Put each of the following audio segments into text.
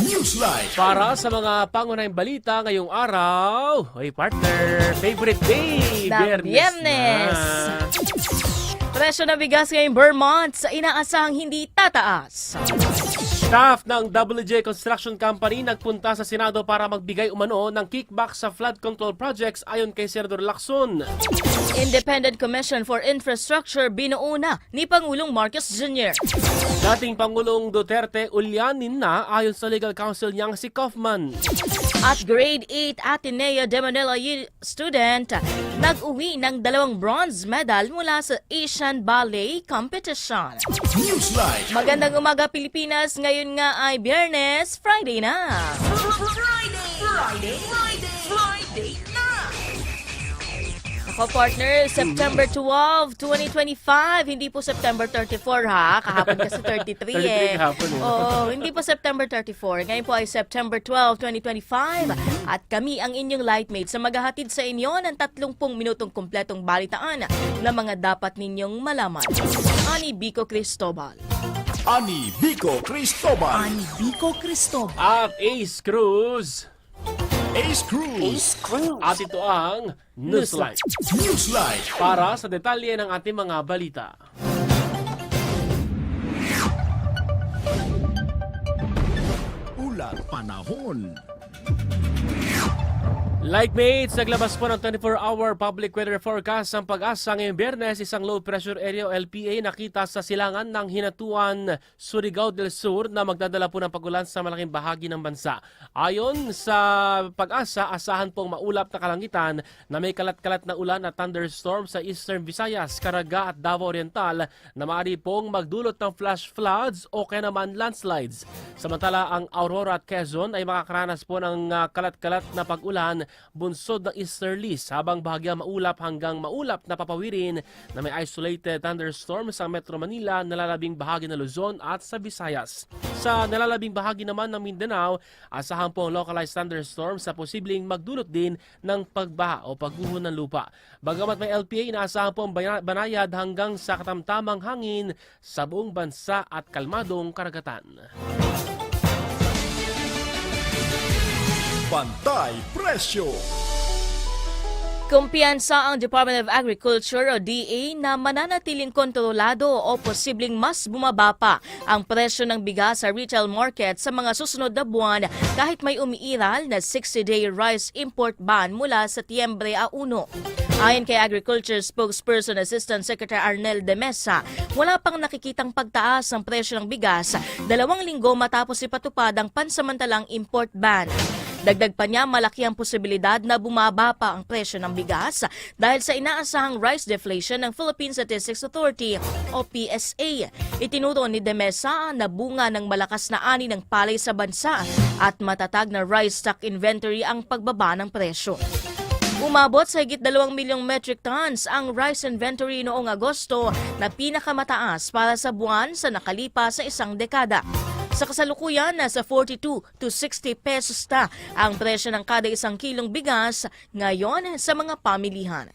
Newsline. Para sa mga pangunahing balita ngayong araw, ay partner, favorite day, Na Biyernes. na. Presyo ng bigas ngayong Vermont sa inaasahang hindi tataas. Staff ng WJ Construction Company nagpunta sa Senado para magbigay umano ng kickback sa flood control projects ayon kay Senador Lacson. Independent Commission for Infrastructure binuo na ni Pangulong Marcos Jr. Dating Pangulong Duterte ulyanin na ayon sa legal counsel niyang si Kaufman. At grade 8 Ateneo de Manila U- student nag-uwi ng dalawang bronze medal mula sa Asian Ballet Competition. Newsline. Magandang umaga Pilipinas, ngayon nga ay Biyernes, Friday na. Friday! Friday! Friday Ako partner, September 12, 2025. Hindi po September 34 ha. Kahapon kasi 33 eh. 33 kahapon eh. Oo, hindi po September 34. Ngayon po ay September 12, 2025. At kami ang inyong lightmates sa maghahatid sa inyo ng 30 minutong kumpletong balitaan na mga dapat ninyong malaman. Ani Bico Cristobal. Ani Vico Cristobal. Vico Cristobal. At Ace Cruz. Ace Cruz. Ace Cruz. At ito ang Newsline. Newsline. Para sa detalye ng ating mga balita. Ulat panahon. Like mates, naglabas po ng 24-hour public weather forecast ang pag-asa ngayong biyernes, isang low pressure area o LPA nakita sa silangan ng Hinatuan, Surigao del Sur na magdadala po ng pagulan sa malaking bahagi ng bansa. Ayon sa pag-asa, asahan pong maulap na kalangitan na may kalat-kalat na ulan at thunderstorm sa Eastern Visayas, Caraga at Davao Oriental na maaari pong magdulot ng flash floods o kaya naman landslides. Samantala, ang Aurora at Quezon ay makakaranas po ng ah, kalat-kalat na pag-ulan bunsod ng easterlies habang bahagya maulap hanggang maulap na papawirin na may isolated thunderstorm sa Metro Manila, nalalabing bahagi ng Luzon at sa Visayas. Sa nalalabing bahagi naman ng Mindanao, asahan po ang localized thunderstorm sa posibleng magdulot din ng pagbaha o pagguho ng lupa. Bagamat may LPA, inaasahan po ang bana- banayad hanggang sa katamtamang hangin sa buong bansa at kalmadong karagatan. Pantay Presyo. Kumpiyansa ang Department of Agriculture o DA na mananatiling kontrolado o posibleng mas bumaba pa ang presyo ng bigas sa retail market sa mga susunod na buwan kahit may umiiral na 60-day rice import ban mula sa Tiyembre a 1. Ayon kay Agriculture Spokesperson Assistant Secretary Arnel de Mesa, wala pang nakikitang pagtaas ng presyo ng bigas dalawang linggo matapos ipatupad ang pansamantalang import ban. Dagdag pa niya, malaki ang posibilidad na bumaba pa ang presyo ng bigas dahil sa inaasahang rice deflation ng Philippine Statistics Authority o PSA. Itinuro ni Demesa na bunga ng malakas na ani ng palay sa bansa at matatag na rice stock inventory ang pagbaba ng presyo. Umabot sa higit 2 milyong metric tons ang rice inventory noong Agosto na pinakamataas para sa buwan sa nakalipas sa isang dekada. Sa kasalukuyan, nasa 42 to 60 pesos na ang presyo ng kada isang kilong bigas ngayon sa mga pamilihan.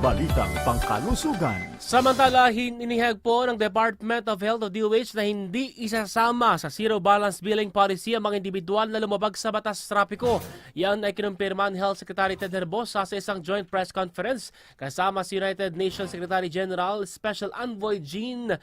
Balitang pangkalusugan. Samantala, hinihag po ng Department of Health o DOH na hindi isasama sa Zero Balance Billing Policy ang mga individual na lumabag sa batas trapiko. Yan ay kinumpirma ni Health Secretary Ted Herbosa sa isang joint press conference kasama si United Nations Secretary General Special Envoy Jean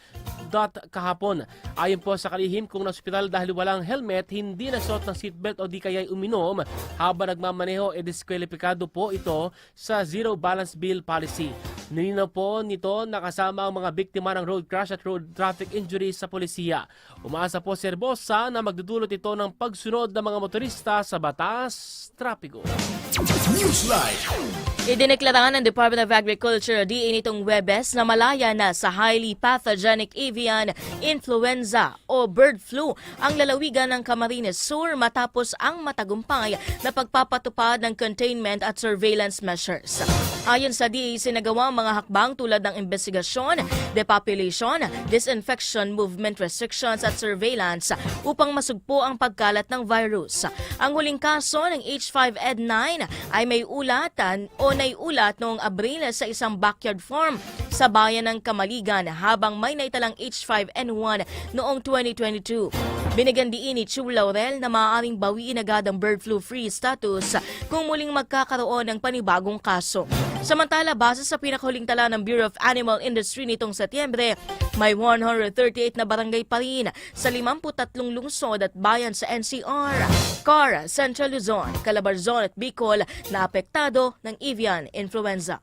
Dot kahapon. Ayon po sa kalihim, kung nasospital dahil walang helmet, hindi nagsuot ng seatbelt o di kaya'y uminom habang nagmamaneho, e diskwalipikado po ito sa Zero Balance Bill Policy. Nilinaw po nito na kasama ang mga biktima ng road crash at road traffic injuries sa polisiya. Umaasa po si Herbosa na magdudulot ito ng pagsunod ng mga motorista sa batas trapiko. Newsline. Idineklara ng Department of Agriculture DA nitong Webes na malaya na sa highly pathogenic avian influenza o bird flu ang lalawigan ng Camarines Sur matapos ang matagumpay na pagpapatupad ng containment at surveillance measures. Ayon sa DA, sinagawa ang mga hakbang tulad ng investigasyon, depopulation, disinfection, movement restrictions at surveillance upang masugpo ang pagkalat ng virus. Ang huling kaso ng H5N9 ay may ulatan o naiulat noong Abril sa isang backyard farm sa bayan ng Kamaligan habang may naitalang H5N1 noong 2022. Binigyan diin ni Chu Laurel na maaaring bawiin agad ang bird flu-free status kung muling magkakaroon ng panibagong kaso. Samantala, base sa pinakahuling tala ng Bureau of Animal Industry nitong Setyembre, may 138 na barangay pa rin sa 53 lungsod at bayan sa NCR, CAR, Central Luzon, Calabarzon at Bicol na apektado ng avian influenza.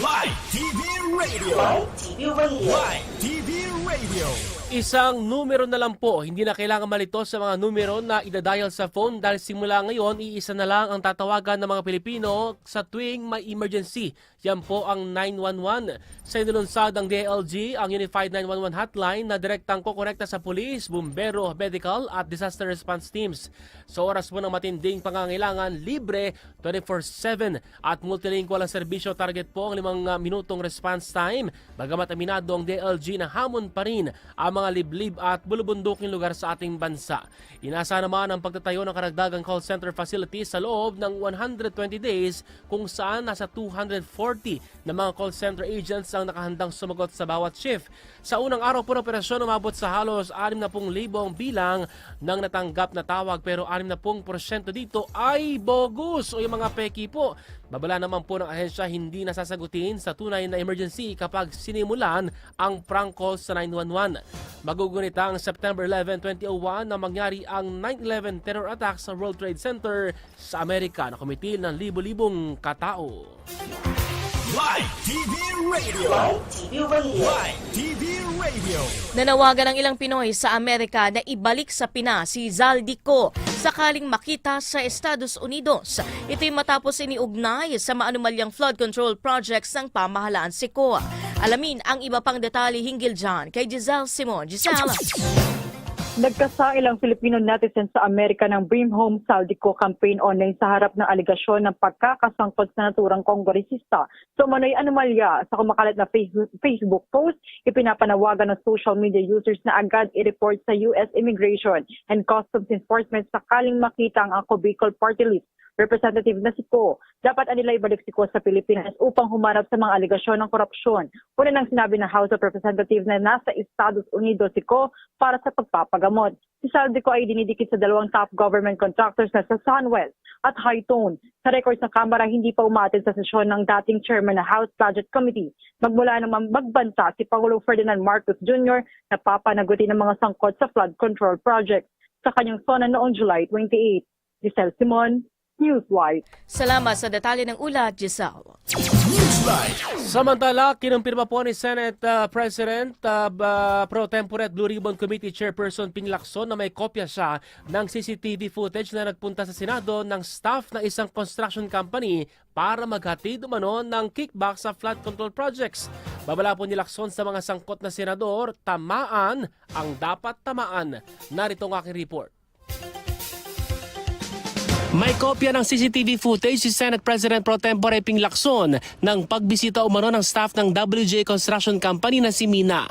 Live TV Radio. TV Radio. Live TV Radio. Isang numero na lang po, hindi na kailangan malito sa mga numero na idadial sa phone dahil simula ngayon, iisa na lang ang tatawagan ng mga Pilipino sa tuwing may emergency. Yan po ang 911. Sa inilunsad ng DLG, ang Unified 911 Hotline na direktang kukonekta sa pulis, bumbero, medical at disaster response teams. Sa oras po ng matinding pangangailangan, libre 24-7 at multilingual ang serbisyo target po ang limang uh, minutong response time. Bagamat aminado ang DLG na hamon pa rin ang mga liblib at bulubunduking lugar sa ating bansa. Inasa naman ang pagtatayo ng karagdagang call center facilities sa loob ng 120 days kung saan nasa 240 na mga call center agents ang nakahandang sumagot sa bawat shift. Sa unang araw po ng operasyon, umabot sa halos 60,000 ang bilang ng natanggap na tawag pero 60% dito ay bogus o yung mga peki po. Babala naman po ng ahensya hindi nasasagutin sa tunay na emergency kapag sinimulan ang prank call sa 911. Magugunita ang September 11, 2001 na mangyari ang 9-11 terror attack sa World Trade Center sa Amerika na kumitil ng libo-libong katao. Live TV Radio. TV Radio. Live TV Radio. Nanawagan ng ilang Pinoy sa Amerika na ibalik sa Pinas si Zaldico sakaling makita sa Estados Unidos. Ito'y matapos iniugnay sa maanumalyang flood control projects ng pamahalaan si COA. Alamin ang iba pang detalye hinggil dyan kay Giselle Simon. Giselle! Nagkasa ilang Filipino netizens sa Amerika ng Bring Home Saldico campaign online sa harap ng aligasyon ng pagkakasangkot sa naturang kongresista. So manoy anomalya sa kumakalat na Facebook, post, ipinapanawagan ng social media users na agad i-report sa US Immigration and Customs Enforcement sakaling makita ang Ako Bicol Party List representative na si Ko. Dapat anila ibalik si Ko sa Pilipinas upang humarap sa mga aligasyon ng korupsyon. Una nang sinabi ng House of Representatives na nasa Estados Unidos si Ko para sa pagpapagamot. Si Saldico ay dinidikit sa dalawang top government contractors na sa Sunwell at Hightone. Sa records ng Kamara, hindi pa umatid sa sesyon ng dating chairman ng House Budget Committee. Magmula naman magbanta si Pangulong Ferdinand Marcos Jr. na papanagutin ng mga sangkot sa flood control project sa kanyang sona noong July 28. Giselle Simon, Newswise. Salamat sa detalye ng ulat, Giselle. Newsline. Samantala, kinumpirma po ni Senate uh, President uh, ba- Pro Tempore at Blue Ribbon Committee Chairperson Ping Lacson na may kopya siya ng CCTV footage na nagpunta sa Senado ng staff ng isang construction company para maghatid umano ng kickback sa flood control projects. Babala po ni Lacson sa mga sangkot na senador, tamaan ang dapat tamaan. Narito ang aking report. May kopya ng CCTV footage si Senate President Pro Tempore Ping Lacson ng pagbisita umano ng staff ng WJ Construction Company na si Mina.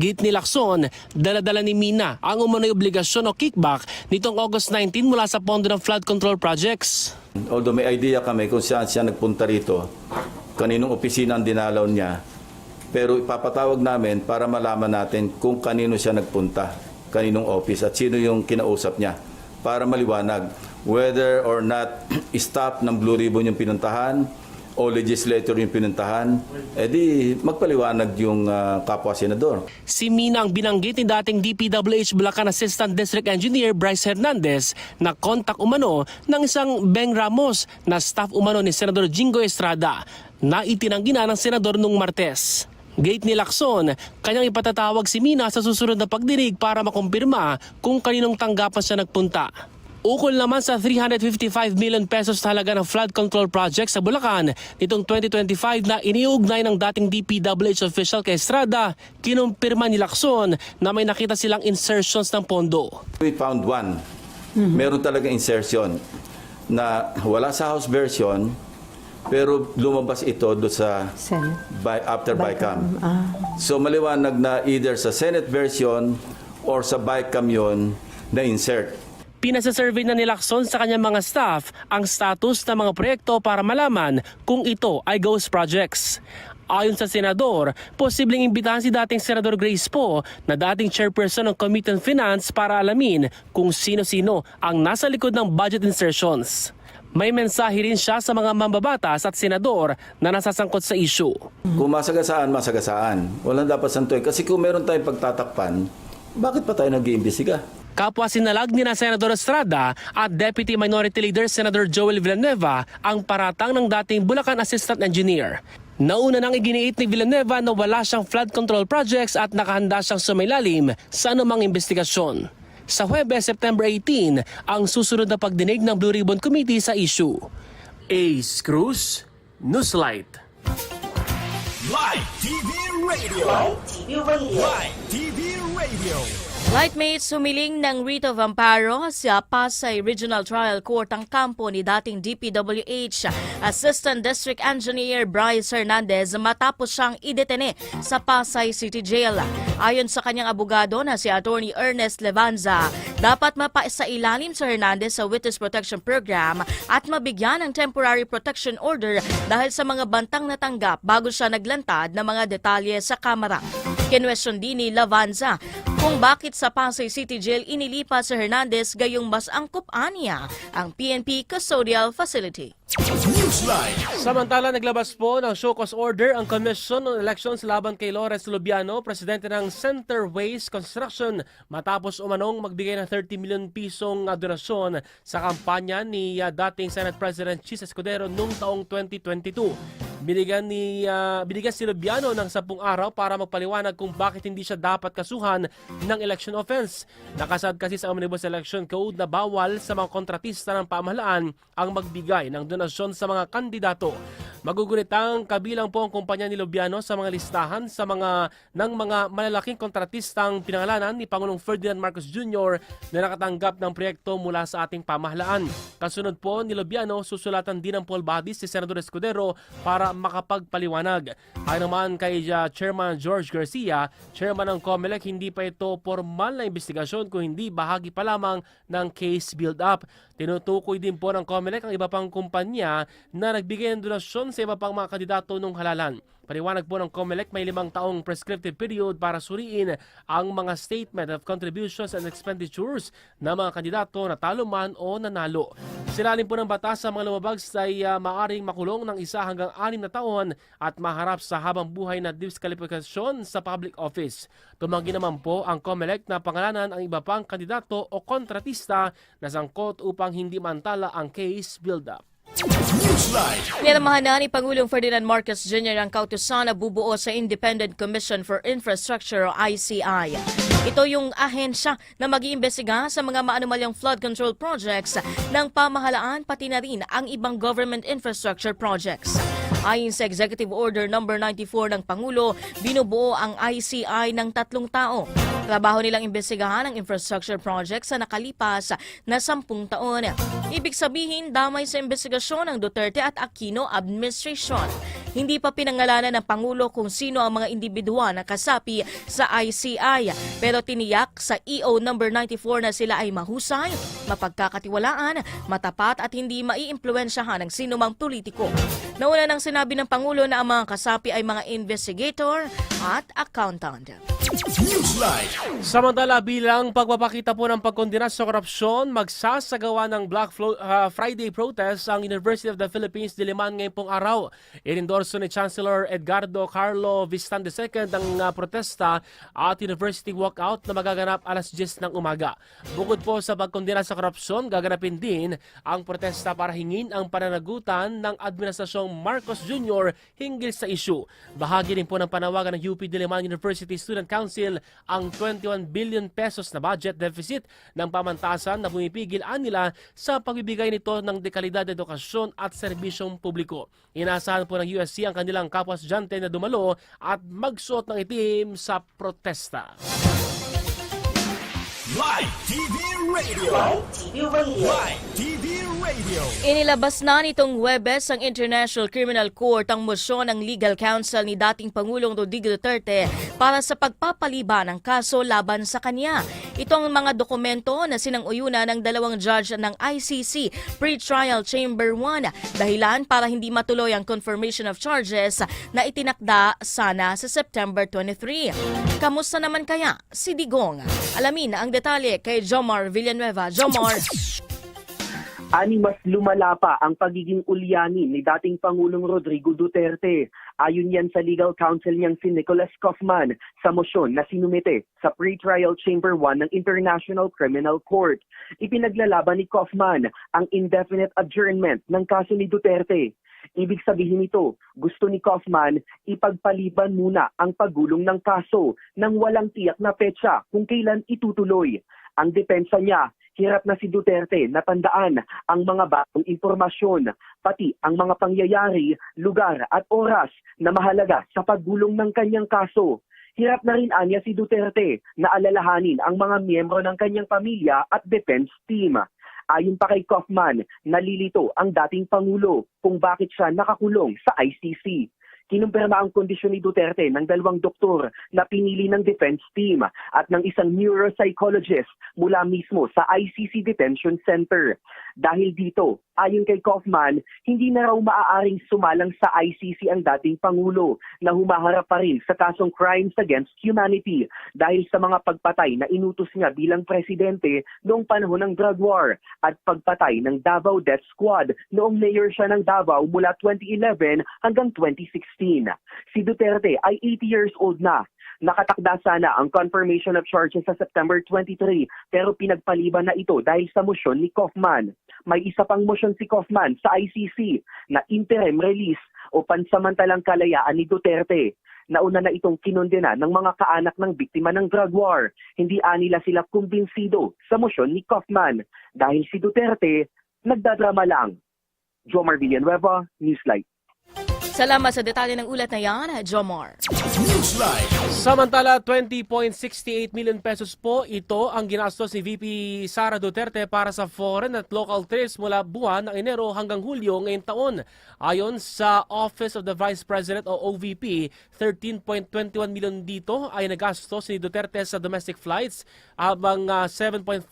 Git ni Lacson, daladala ni Mina ang umano'y obligasyon o kickback nitong August 19 mula sa pondo ng flood control projects. Although may idea kami kung saan siya nagpunta rito, kaninong opisina ang dinalaw niya, pero ipapatawag namin para malaman natin kung kanino siya nagpunta, kaninong office at sino yung kinausap niya para maliwanag whether or not staff ng Blue Ribbon yung pinuntahan o legislator yung pinuntahan, edi magpaliwanag yung ah, kapwa senador. Si Mina ang binanggit ni dating DPWH Bulacan Assistant District Engineer Bryce Hernandez na kontak umano ng isang Beng Ramos na staff umano ni Senador Jingo Estrada na itinanggi na ng senador nung Martes. Gate ni Lacson, kanyang ipatatawag si Mina sa susunod na pagdinig para makumpirma kung kaninong tanggapan siya nagpunta. Ukol naman sa 355 million pesos halaga ng flood control project sa Bulacan nitong 2025 na iniugnay ng dating DPWH official kay Estrada, kinumpirma ni Lacson na may nakita silang insertions ng pondo. We found one. Meron talaga insertion na wala sa House version pero lumabas ito do sa Senate. by, after BICAM. Ah. So maliwanag na either sa Senate version or sa BICAM yun na insert. Pinasasurvey na ni Lacson sa kanyang mga staff ang status ng mga proyekto para malaman kung ito ay ghost projects. Ayon sa senador, posibleng imbitahan si dating Senador Grace Poe na dating chairperson ng Committee on Finance para alamin kung sino-sino ang nasa likod ng budget insertions. May mensahe rin siya sa mga mambabatas at senador na nasasangkot sa issue. Kung masagasaan, masagasaan. Walang dapat santoy. Kasi kung meron tayong pagtatakpan, bakit pa tayo nag-iimbestiga? Kapwa sinalag ni na Senador Estrada at Deputy Minority Leader Senator Joel Villanueva ang paratang ng dating Bulacan Assistant Engineer. Nauna nang iginiit ni Villanueva na wala siyang flood control projects at nakahanda siyang sumailalim sa anumang investigasyon. Sa Huwebes, September 18, ang susunod na pagdinig ng Blue Ribbon Committee sa issue. Ace Cruz, Newslight. Live TV Radio. Live TV Radio. Live TV Radio. Lightmates humiling ng writ of amparo sa Pasay Regional Trial Court ang kampo ni dating DPWH Assistant District Engineer Bryce Hernandez matapos siyang idetene sa Pasay City Jail. Ayon sa kanyang abogado na si Attorney Ernest Levanza, dapat mapaisailalim si Hernandez sa Witness Protection Program at mabigyan ng temporary protection order dahil sa mga bantang natanggap bago siya naglantad ng mga detalye sa kamera. Kinwestiyon din ni Lavanza kung bakit sa Pasay City Jail inilipat si Hernandez gayong mas angkop aniya ang PNP Custodial Facility. Samantala, naglabas po ng show cause order ang Commission on Elections laban kay Lawrence Lubiano, presidente ng Center Waste Construction, matapos umanong magbigay ng 30 million pisong donasyon sa kampanya ni ah, dating Senate President Chis Escudero noong taong 2022. Binigyan ni ah, binigyan si Lubiano ng 10 araw para magpaliwanag kung bakit hindi siya dapat kasuhan ng election offense. Nakasad kasi sa Omnibus Election Code na bawal sa mga kontratista ng pamahalaan ang magbigay ng donasyon sa mga kandidato. Magugunit ang kabilang po ang kumpanya ni Lubiano sa mga listahan sa mga ng mga malalaking kontratistang pinangalanan ni Pangulong Ferdinand Marcos Jr. na nakatanggap ng proyekto mula sa ating pamahalaan. Kasunod po ni Lubiano, susulatan din ng poll bodies si Senador Escudero para makapagpaliwanag. Ayon naman kay uh, Chairman George Garcia, Chairman ng COMELEC, hindi pa ito formal na investigasyon kung hindi bahagi pa lamang ng case build-up. Tinutukoy din po ng COMELEC ang iba pang kumpanya na nagbigay ng donasyon sa iba pang mga kandidato nung halalan. Paliwanag po ng COMELEC may limang taong prescriptive period para suriin ang mga statement of contributions and expenditures ng mga kandidato na talo man o nanalo. Silalim po ng batas sa mga lumabag ay uh, maaring makulong ng isa hanggang anim na taon at maharap sa habang buhay na disqualifikasyon sa public office. Tumanggi naman po ang COMELEC na pangalanan ang iba pang kandidato o kontratista na sangkot upang hindi mantala ang case build-up. Newsline. Pinamahan na ni Pangulong Ferdinand Marcos Jr. ang kautusan na bubuo sa Independent Commission for Infrastructure o ICI. Ito yung ahensya na mag-iimbestiga sa mga maanumalyang flood control projects ng pamahalaan pati na rin ang ibang government infrastructure projects. Ayon sa Executive Order No. 94 ng Pangulo, binubuo ang ICI ng tatlong tao. Trabaho nilang imbestigahan ang infrastructure projects sa nakalipas na sampung taon. Ibig sabihin, damay sa investigasyon ng Duterte at Aquino administration. Hindi pa pinangalanan ng Pangulo kung sino ang mga individual na kasapi sa ICI. Pero tiniyak sa EO number 94 na sila ay mahusay, mapagkakatiwalaan, matapat at hindi maiimpluwensyahan ng sinumang politiko. Nauna nang sinabi ng Pangulo na ang mga kasapi ay mga investigator at accountant. Newsline. Samantala bilang pagpapakita po ng pagkondena sa korupsyon, magsasagawa ng Black ah, Friday protest ang University of the Philippines Diliman ngayong pong araw. Inendorso ni Chancellor Edgardo Carlo Vistan II ang uh, protesta at university walkout na magaganap alas 10 ng umaga. Bukod po sa pagkondena sa korupsyon, gaganapin din ang protesta para hingin ang pananagutan ng Administrasyong Marcos Jr. hinggil sa isyu. Bahagi din po ng panawagan ng UP Diliman University Student Council ang 21 billion pesos na budget deficit ng pamantasan na pumipigil nila sa pagbibigay nito ng dekalidad na edukasyon at serbisyong publiko. Inaasahan po ng USC ang kanilang kapwa estudyante na dumalo at magsuot ng itim sa protesta. Live TV Radio. Live TV Radio. Live TV Radio. Inilabas na nitong Webes ang International Criminal Court ang mosyon ng legal counsel ni dating Pangulong Rodrigo Duterte para sa pagpapaliban ng kaso laban sa kanya. Ito ang mga dokumento na sinanguyuna ng dalawang judge ng ICC Pre-Trial Chamber 1 dahilan para hindi matuloy ang confirmation of charges na itinakda sana sa September 23. Kamusta naman kaya si Digong? Alamin ang detalye kay Jomar Villanueva. Jomar! Ani mas lumala pa ang pagiging ulyanin ni dating Pangulong Rodrigo Duterte. Ayon yan sa legal counsel niyang si Nicholas Kaufman sa mosyon na sinumite sa pre-trial chamber 1 ng International Criminal Court. Ipinaglalaban ni Kaufman ang indefinite adjournment ng kaso ni Duterte. Ibig sabihin nito, gusto ni Kaufman ipagpaliban muna ang paggulong ng kaso nang walang tiyak na petsa kung kailan itutuloy. Ang depensa niya, hirap na si Duterte natandaan ang mga bagong impormasyon, pati ang mga pangyayari, lugar at oras na mahalaga sa paggulong ng kanyang kaso. Hirap na rin anya si Duterte na alalahanin ang mga miyembro ng kanyang pamilya at defense team. Ayon pa kay Kaufman, nalilito ang dating Pangulo kung bakit siya nakakulong sa ICC. Kinumpirma ang kondisyon ni Duterte ng dalawang doktor na pinili ng defense team at ng isang neuropsychologist mula mismo sa ICC Detention Center. Dahil dito, ayon kay Kaufman, hindi na raw maaaring sumalang sa ICC ang dating Pangulo na humaharap pa rin sa kasong crimes against humanity dahil sa mga pagpatay na inutos niya bilang presidente noong panahon ng drug war at pagpatay ng Davao Death Squad noong mayor siya ng Davao mula 2011 hanggang 2016. Si Duterte ay 80 years old na Nakatakda sana ang confirmation of charges sa September 23 pero pinagpaliban na ito dahil sa motion ni Kaufman. May isa pang motion si Kaufman sa ICC na interim release o pansamantalang kalayaan ni Duterte. Nauna na itong kinondena ng mga kaanak ng biktima ng drug war. Hindi anila sila kumbinsido sa motion ni Kaufman dahil si Duterte nagdadrama lang. Jomar Villanueva, Newslight. Salamat sa detalye ng ulat na yan, Jomar. Samantala, 20.68 million pesos po ito ang ginastos ni VP Sara Duterte para sa foreign at local trips mula buwan ng Enero hanggang Hulyo ngayong taon. Ayon sa Office of the Vice President o OVP, 13.21 million dito ay nagastos ni Duterte sa domestic flights habang ah, 7.47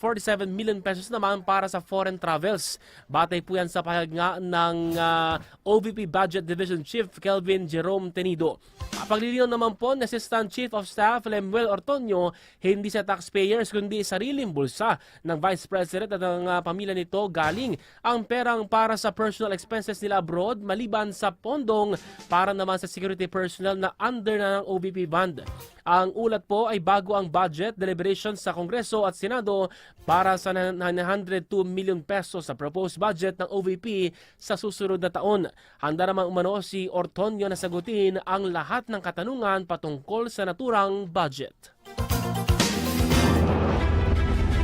million pesos naman para sa foreign travels. Batay po yan sa pahayag nga ng ah, OVP Budget Division Chief Kelvin Jerome Tenido. Paglilinaw naman po ni Assistant Chief of Staff Lemuel Ortonio, hindi sa taxpayers kundi sariling bulsa ng Vice President at ng ah, pamilya nito galing ang perang para sa personal expenses nila abroad maliban sa pondong para naman sa security personnel na under na ng OVP band. Ang ulat po ay bago ang budget deliberations sa Kongreso at Senado para sa 902 million pesos sa proposed budget ng OVP sa susunod na taon. Handa naman umano si Ortonio na sagutin ang lahat ng katanungan patungkol sa naturang budget.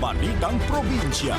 Balitang Probinsya.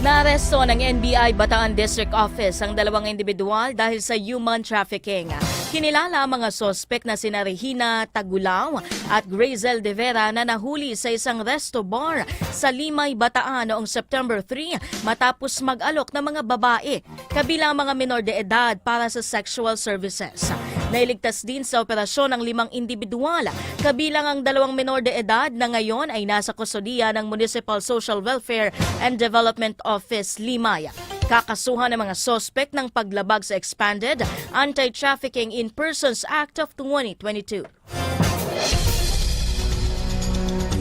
Naaresto ng NBI Bataan District Office ang dalawang individual dahil sa human trafficking. Kinilala ang mga sospek na sina Regina Tagulaw at Grazel De Vera na nahuli sa isang resto bar sa Limay, Bataan noong September 3 matapos mag-alok ng mga babae kabilang mga minor de edad para sa sexual services. Nailigtas din sa operasyon ang limang individual, kabilang ang dalawang minor de edad na ngayon ay nasa kustodiya ng Municipal Social Welfare and Development Office, Limay. Kakasuhan ng mga sospek ng paglabag sa Expanded Anti-Trafficking in Persons Act of 2022.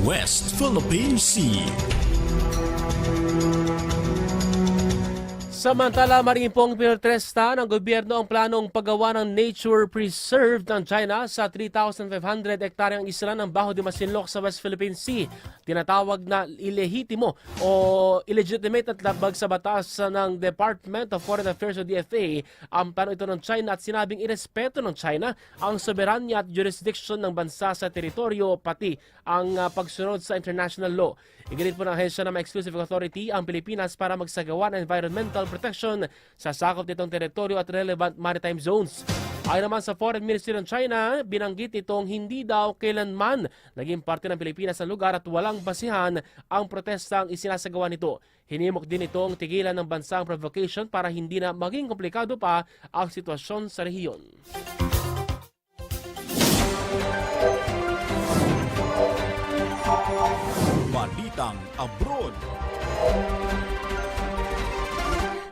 West Philippine Sea. Samantala, mariin pong pinotresta ng gobyerno ang planong paggawa ng nature preserve ng China sa 3,500 hektaryang isla ng Baho de Masinloc sa West Philippine Sea. Tinatawag na ilehitimo o illegitimate at labag sa batas ng Department of Foreign Affairs o DFA ang plano ito ng China at sinabing irespeto ng China ang soberanya at jurisdiction ng bansa sa teritoryo pati ang ah, pagsunod sa international law. Iginit po ng ahensya ng Exclusive Authority ang Pilipinas para magsagawa ng environmental protection sa sakop nitong teritoryo at relevant maritime zones. Ayon naman sa Foreign Ministry ng China, binanggit itong hindi daw kailanman naging parte ng Pilipinas sa lugar at walang basihan ang protestang isinasagawa nito. Hinimok din itong tigilan ng bansang provocation para hindi na maging komplikado pa ang sitwasyon sa rehiyon. Balitang Abroad.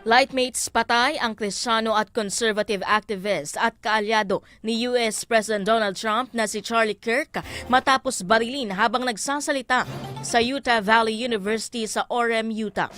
Lightmates patay ang Kristiyano at conservative activist at kaalyado ni US President Donald Trump na si Charlie Kirk matapos barilin habang nagsasalita sa Utah Valley University sa Orem, Utah.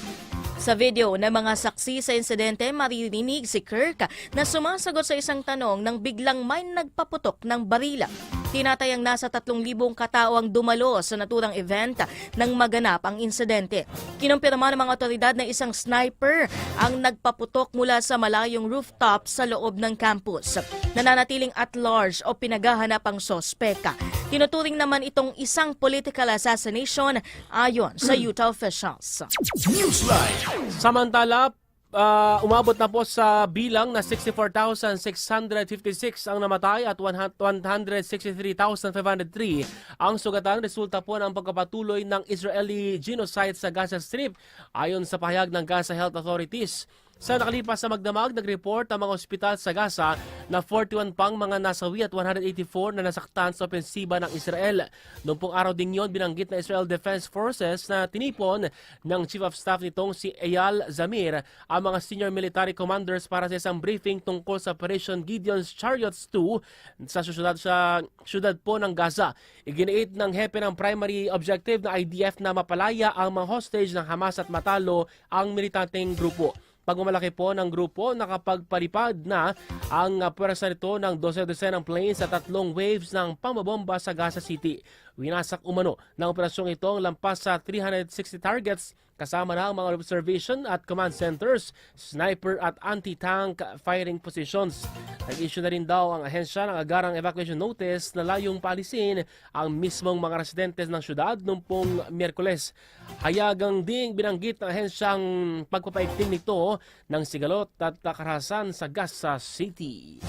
Sa video ng mga saksi sa insidente, maririnig si Kirk na sumasagot sa isang tanong nang biglang may nagpaputok ng barila. Tinatayang nasa 3,000 katao ang dumalo sa naturang event nang maganap ang insidente. Kinumpirma ng mga otoridad na isang sniper ang nagpaputok mula sa malayong rooftop sa loob ng campus. Nananatiling at large o pinagahanap ang sospeka. Tinuturing naman itong isang political assassination ayon sa Utah officials. Newsline. Samantala, ah, umabot na po sa bilang na 64,656 ang namatay at 163,503 ang sugatan resulta po ng pagkapatuloy ng Israeli genocide sa Gaza Strip ayon sa pahayag ng Gaza Health Authorities. Sa nakalipas na magdamag, nag-report ang mga ospital sa Gaza na 41 pang mga nasawi at 184 na nasaktan sa opensiba ng Israel. Noong pong araw ding yon, binanggit na Israel Defense Forces na tinipon ng Chief of Staff nitong si Eyal Zamir ang mga senior military commanders para sa isang briefing tungkol sa Operation Gideon's Chariots 2 sa syudad, sa syudad po ng Gaza. Iginiit ng hepe ng primary objective na IDF na mapalaya ang mga hostage ng Hamas at matalo ang militanteng grupo. Pagmamalaki po ng grupo, nakapagpalipad na ang uh, pwersa nito ng 12-12 ng planes sa tatlong waves ng pambabomba sa Gaza City. Winasak umano ng operasyong ito ang lampas sa 360 targets kasama na ang mga observation at command centers, sniper at anti-tank firing positions. Nag-issue na rin daw ang ahensya ng agarang evacuation notice na layong paalisin ang mismong mga residentes ng syudad noong pong Miyerkules. Hayagang ding binanggit ng ahensyang pagpapaigting nito ng sigalot at karahasan sa Gaza City.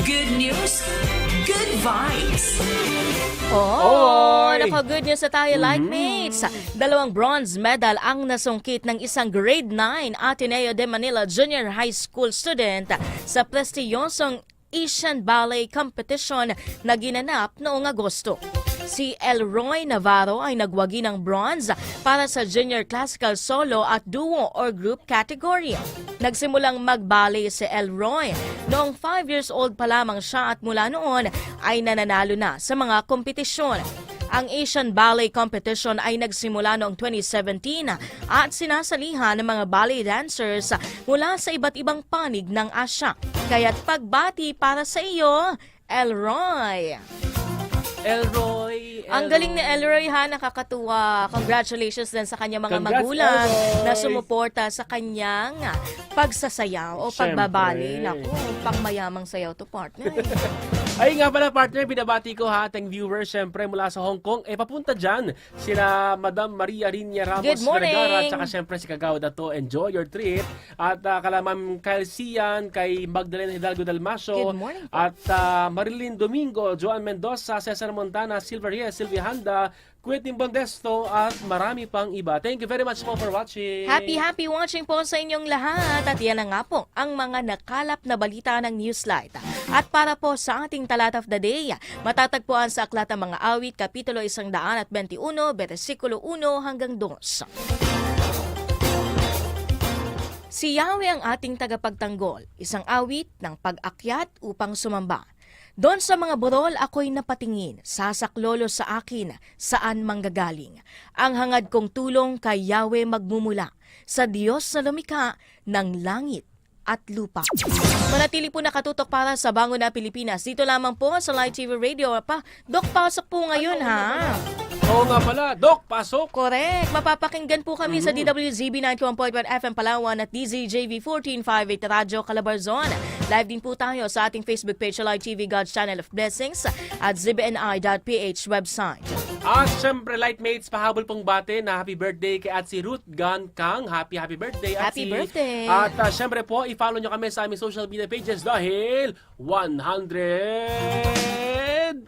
Good news, good vibes. Oh, Oy! nako good news sa tayo, like mates. Dalawang bronze medal ang nasungkit ng isang grade 9 Ateneo de Manila Junior High School student sa prestiyosong Asian Ballet Competition na ginanap noong Agosto. Si Elroy Navarro ay nagwagi ng bronze para sa junior classical solo at duo or group category. Nagsimulang mag-ballet si Elroy. Noong 5 years old pa lamang siya at mula noon ay nananalo na sa mga kompetisyon. Ang Asian Ballet Competition ay nagsimula noong 2017 at sinasalihan ng mga ballet dancers mula sa iba't ibang panig ng Asya. Kaya't pagbati para sa iyo, Elroy! Elroy! Ang galing ni Elroy ha, nakakatuwa. Congratulations din sa kanyang mga Congrats, magulang Elroy! na sumuporta sa kanyang pagsasayaw o Siyempre. pagbabali. Naku, pangmayamang sayaw to partner. Ay nga pala partner, binabati ko ha ating viewers syempre mula sa Hong Kong. Eh papunta dyan sina Madam Maria Rinya Ramos Good morning! Vergara at saka syempre si Kagawa Dato. Enjoy your trip. At uh, kala Ma'am Kyle Sian, kay Magdalena Hidalgo Dalmasio. Good morning. At ah, Marilyn Domingo, Joan Mendoza, Cesar Montana, Silver Reyes, Sylvia Handa, Quentin Bondesto at marami pang iba. Thank you very much po for watching. Happy, happy watching po sa inyong lahat. At yan na nga po ang mga nakalap na balita ng Newslight. At para po sa ating talat of the day, matatagpuan sa Aklat ng Mga Awit, Kapitulo 121, versikulo 1 hanggang 2. Si Yahweh ang ating tagapagtanggol, isang awit ng pag-akyat upang sumamba. Doon sa mga burol ako'y napatingin, sasaklolo sa akin, saan manggagaling. Ang hangad kong tulong kay Yahweh magmumula, sa Diyos na lumikha ng langit at lupa. Manatili po nakatutok para sa Bango na Pilipinas. Dito lamang po sa Live TV Radio. Pa, Dok, pasok po ngayon ha. Oo nga pala, Doc, pasok! Correct. Mapapakinggan po kami sa DWZB 91.1 FM Palawan at DZJV 1458 Radyo Calabarzon. Live din po tayo sa ating Facebook page sa Live TV God's Channel of Blessings at zbni.ph website. At syempre, Lightmates, pahabol pong bate na happy birthday kay at si Ruth Gan Kang. Happy, happy birthday. At Happy si- birthday. At uh, syempre po, i-follow nyo kami sa aming social media pages dahil 100...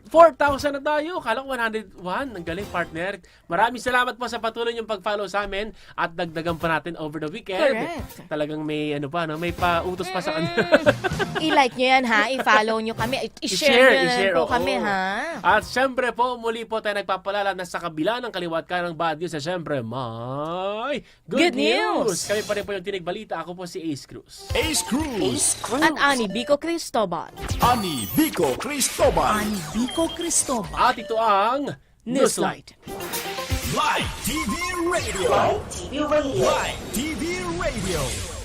4,000 na tayo. Kala ko 101. Ang galing, partner. Maraming salamat po sa patuloy yung pag-follow sa amin at dagdagan pa natin over the weekend. Correct. Talagang may ano pa, no? may pautos pa sa kanila. I-like nyo yan ha, i-follow nyo kami, i-share, I-share, nyo i-share, po oo. kami ha. At syempre po, muli po tayo nagpapalala na sa kabila ng kaliwat ka ng bad news, na syempre may good, Good news! Kami pa rin po yung Tinig Balita. Ako po si Ace Cruz. Ace Cruz, At Ani Bico Cristobal. Ani Vico Cristobal, Ani Bico Cristobal. At ito ang Newslight. Live TV Radio, Live TV Radio. Live TV Radio.